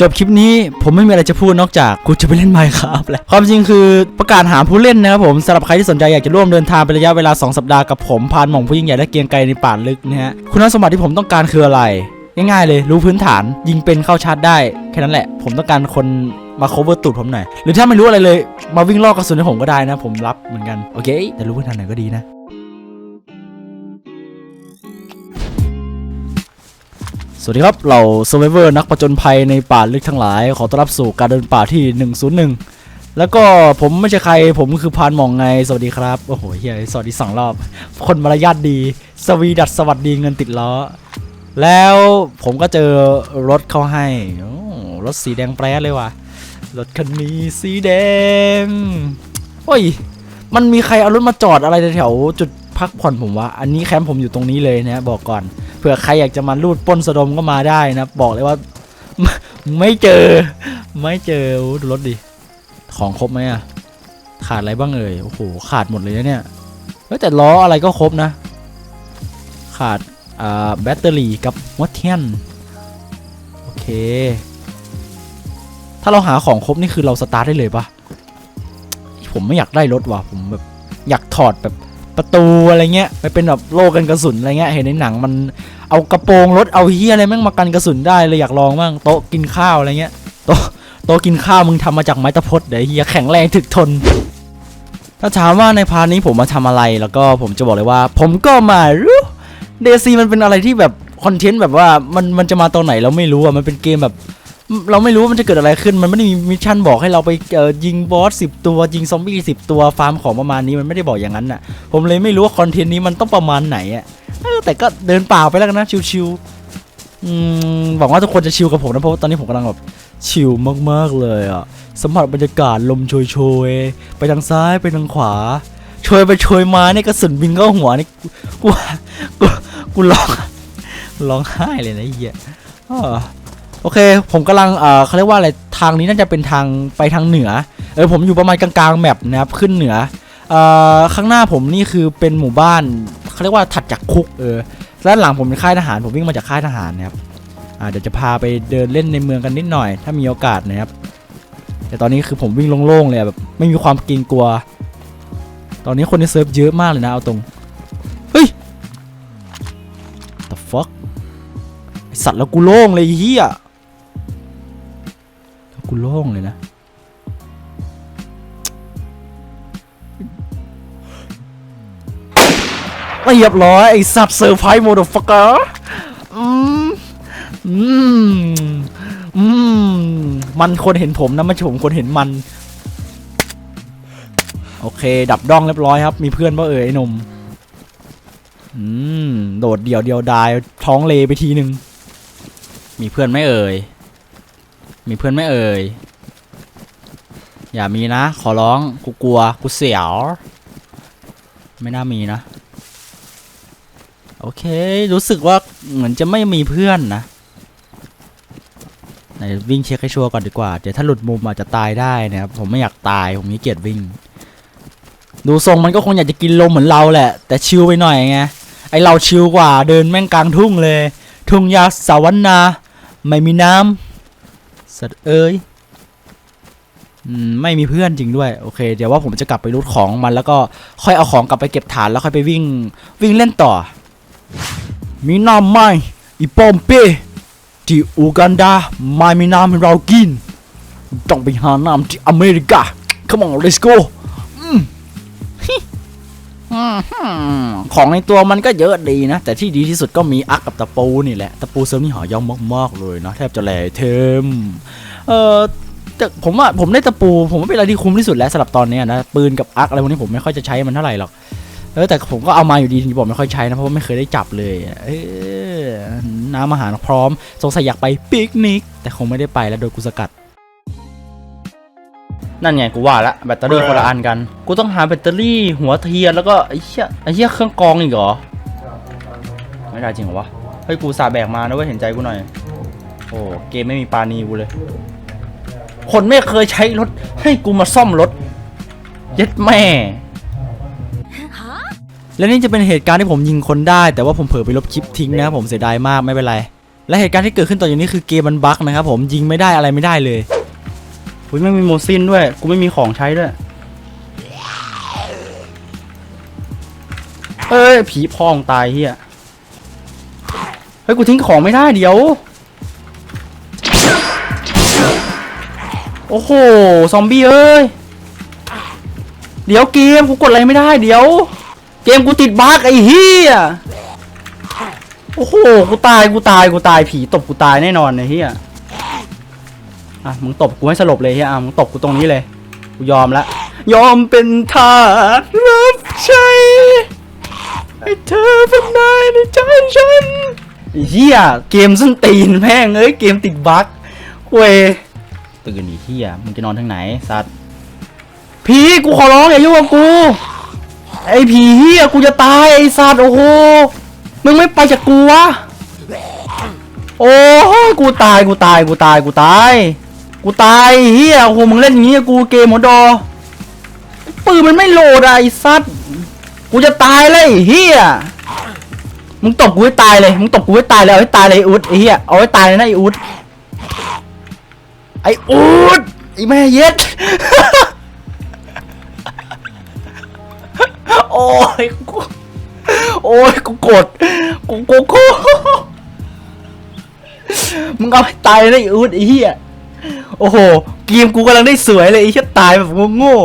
จบคลิปนี้ผมไม่มีอะไรจะพูดนอกจากกูจะไปเล่นไมค์ครับแหละความจริงคือประกาศหาผู้เล่นนะครับผมสำหรับใครที่สนใจอยากจะร่วมเดินทางเป็นระยะเวลา 2 สัปดาห์กับผมพานหม่องผู้ยิ่งใหญ่และเกียงไกรในป่าลึกนะฮะคุณสมบัติที่ผมต้องการคืออะไร ง่ายๆเลยรู้พื้นฐานยิงเป็นเข้าชาร์จได้แค่นั้นแหละ ผมต้องการคนมา cover ตูดผมหน่อย หรือถ้าไม่รู้อะไรเลย มาวิ่งลอกกระสุนให้ผมก็ได้นะ ผมรับเหมือนกัน โอเค แต่รู้พื้นฐานหน่อยก็ดีนะ สวัสดีครับ เรา Survivor นักผจญภัยในป่าลึกทั้งหลาย ขอต้อนรับสู่การเดินป่าที่ 101 แล้วก็ผมไม่ใช่ใคร ผมคือพานหมองไง สวัสดีครับ โอ้โหเฮียสวัสดีสองรอบ คนมารยาทดี สวีดัสสวัสดีเงินติดล้อ แล้วผมก็เจอรถเขาให้ รถสีแดงแปรดเลยว่ะ รถคันนี้สีแดง โอ้ย มันมีใครเอารถมาจอดอะไรแถวจุดพักผ่อนผมวะ อันนี้แคมป์ผมอยู่ตรงนี้เลยนะบอกก่อน ผื่อใครอยากจะมาลูดป้นสะดมก็มาได้นะ บอกเลยว่าไม่เจอ ไม่เจอดูรถดิ ของครบไหมอะขาดอะไรบ้างเอ่ยโอ้โหขาดหมดเลยนะเนี่ยเฮ้ยแต่ล้ออะไรก็ครบนะ ขาดอ่าแบตเตอรี่กับวัตเทียนโอเค ถ้าเราหาของครบนี่คือเราสตาร์ทได้เลยปะผมไม่อยากได้รถว่ะผมแบบอยากถอดแบบ ประตูอะไรเงี้ยไปเป็นแบบโลกันกระสุนอะไรเงี้ยเห็นในหนังมันเอากระโปรงรถเอาเฮียอะไรแม่งมากันกระสุนได้เลยอยากลองบ้างโต๊ะกินข้าวอะไรเงี้ยโต๊ะโต๊ะกินข้าวมึงทำมาจากไม้ตะพดเดี๋ยวเฮียแข็งแรงถึกทน ถ้าถามว่าในพาร์ทนี้ผมมาทำอะไรแล้วก็ผมจะบอกเลยว่า ผมก็มารู้เดซีมันเป็นอะไรที่แบบคอนเทนต์แบบว่ามันมันจะมาตอนไหนเราไม่รู้อะมันเป็นเกมแบบ เราไม่รู้ว่ามันจะเกิดอะไรขึ้น มันไม่ได้มีมิชชั่นบอกให้เราไปยิงบอสสิบตัวยิงซอมบี้สิบตัวฟาร์มของประมาณนี้มันไม่ได้บอกอย่างนั้นน่ะ ผมเลยไม่รู้ว่าคอนเทนต์นี้มันต้องประมาณไหนอะแต่ก็เดินป่าไปแล้วกันนะชิวๆหวังว่าทุกคนจะชิลกับผมนะเพราะาตอนนี้ผมกำลังแบบชิลมากๆเลยอะสัมผัสบรรยากาศลมโชยๆไปทางซ้ายไปทางขวาโชยไปโชยมานี่กระสุนบินเข้าหัวนี่กูกูกูร้องร้องไห้เลยนะเหี้ยอ้อ โอเค ผมกำลังเออเขาเรียกว่าอะไรทางนี้น่าจะเป็นทางไปทางเหนือเออผมอยู่ประมาณกลางๆแมปนะครับขึ้นเหนือเอ่อข้างหน้าผมนี่คือเป็นหมู่บ้านเขาเรียกว่าถัดจากคุกเออด้านหลังผมเป็นค่ายทหารผมวิ่งมาจากค่ายทหารนะครับอ่าเดี๋ยวจะพาไปเดินเล่นในเมืองกันนิดหน่อย ถ้ามีโอกาสนะครับ แต่ตอนนี้คือผมวิ่งโล่งๆเลยแบบไม่มีความเกรงกลัว ตอนนี้คนในเซิร์ฟเยอะมากเลยนะเอาตรงเฮ้ย the fuck สัตว์แล้วกูโล่งเลยเฮีย กูโล่งเลยนะเรียบร้อย ไอ้สัตว์เซอร์ไพรส์โมเดลฟักเกอร์อืม อืม อืม มันคนเห็นผมนะไม่ใช่ผมคนเห็นมัน โอเค ดับดองเรียบร้อยครับ มีเพื่อนป่ะเอ่ยไอ้นม อืม โดดเดี่ยวเดียวดายท้องเลไปทีหนึ่งมีเพื่อนไหม่เอ่ย มีเพื่อนไม่เอ่ย อย่ามีนะ ขอร้อง กูกลัว กูเสียว ไม่น่ามีนะ โอเค รู้สึกว่าเหมือนจะไม่มีเพื่อนนะ ไหนวิ่งเช็คให้ชัวร์ก่อนดีกว่า เดี๋ยวถ้าหลุดมุมอาจจะตายได้นะครับ ผมไม่อยากตาย ผมขี้เกียจวิ่ง ดูทรงมันก็คงอยากจะกินลมเหมือนเราแหละ แต่ชิลไปหน่อยไง ไอเราชิลกว่า เดินแม่งกลางทุ่งเลย ทุ่งหญ้าสาวันนาไม่มีน้ำ สัตว์เอ้ยไม่มีเพื่อนจริงด้วยโอเค เดี๋ยวว่าผมจะกลับไปรูดของมันแล้วก็ค่อยเอาของกลับไปเก็บฐานแล้วค่อยไปวิ่งวิ่งเล่นต่อ มีน้ำไหมอีปอมเป้ที่อูกันดาไม่มีน้ำให้เรากิน ต้องไปหาน้ำที่อเมริกา come on let's go ของในตัวมันก็เยอะดีนะ แต่ที่ดีที่สุดก็มีอักกับตะปูนี่แหละ ตะปูเซิร์ฟนี่หายากมากๆเลยนะแทบจะแหล่เทมเออแต่ผมว่าผมได้ตะปู ผมว่าเป็นอะไรที่คุ้มที่สุดแล้วสำหรับตอนนี้นะปืนกับอักอะไรพวกนี้ผมไม่ค่อยจะใช้มันเท่าไหร่หรอกเออแต่ผมก็เอามาอยู่ดีที่บอกไม่ค่อยใช้นะเพราะว่าไม่เคยได้จับเลยเออน้ำอาหารพร้อมสงสัยอยากไปปิกนิก แต่คงไม่ได้ไปแล้วโดนกูสกัด นั่นไงกูว่าละแบตเตอรี่คนละอันกัน กูต้องหาแบตเตอรี่หัวเทียนแล้วก็ไอ้เหี้ยไอ้เหี้ยเครื่องกรองอีกเหรอ ไม่ได้จริงเหรอวะ เฮ้ยกูสาแบกมานะเว้ยเห็นใจกูหน่อย โอ้เกมไม่มีปานีกูเลย คนไม่เคยใช้รถ ให้กูมาซ่อมรถ เย็ดแม่ และนี่จะเป็นเหตุการณ์ที่ผมยิงคนได้ แต่ว่าผมเผลอไปลบคลิปทิ้งนะครับผมเสียดายมากไม่เป็นไร และเหตุการณ์ที่เกิดขึ้นต่อจากนี้คือเกมมันบั๊กนะครับผมยิงไม่ได้อะไรไม่ได้เลย อุ้ยไม่มีโมซินด้วย กูไม่มีของใช้ด้วย เอ้ย ผีพองตายเฮียเฮ้ย กูทิ้งของไม่ได้เดี๋ยว โอ้โห ซอมบี้เอ้ย เดี๋ยวเกม กูกดอะไรไม่ได้เดี๋ยว เกมกูติดบั๊กไอ้เฮียโอ้โห กูตาย กูตาย กูตาย ผีตบกูตายแน่นอนไอ้เฮีย อะมึงตบกูให้สลบเลยเฮียอะมึงตบกูตรงนี้เลยกูยอมละยอมเป็นทาสรับใช้ให้เธอเป็นนายในใจฉันเฮียเกมส้นตีนแม่งเอ้ยเกมติดบั๊กเวยตื่นดิเฮียมึงจะนอนทางไหนสัตว์ผีกูขอร้องอย่ายุ่งกับกู ไอ้ผีเฮียกูจะตายไอ้สัตว์โอ้โหมึงไม่ไปจากกูวะโอ้กูตายกูตายกูตายกูตาย กูตายเฮียโอ้โหมึงเล่นอย่างงี้กูเกมหมดดอปืนมันไม่โหลดอะไอ้สัตว์กูจะตายเลยเฮียมึงตบกูให้ตายเลย มึงตบกูให้ตายเลยเอาให้ตายเลยอ้อุดไอ้เฮียเอาให้ตายเลยนะไอ้อุดไอ้อุดไอ้แม่เย็ด โอ้ยกูโอ้ยกูกดกูกูกูมึงเอาให้ตายเลยไอ้อุดไอ้เหี้ย โอ้โห เกมกูกำลังได้สวยเลยไอ้เหี้ยตายแบบโง่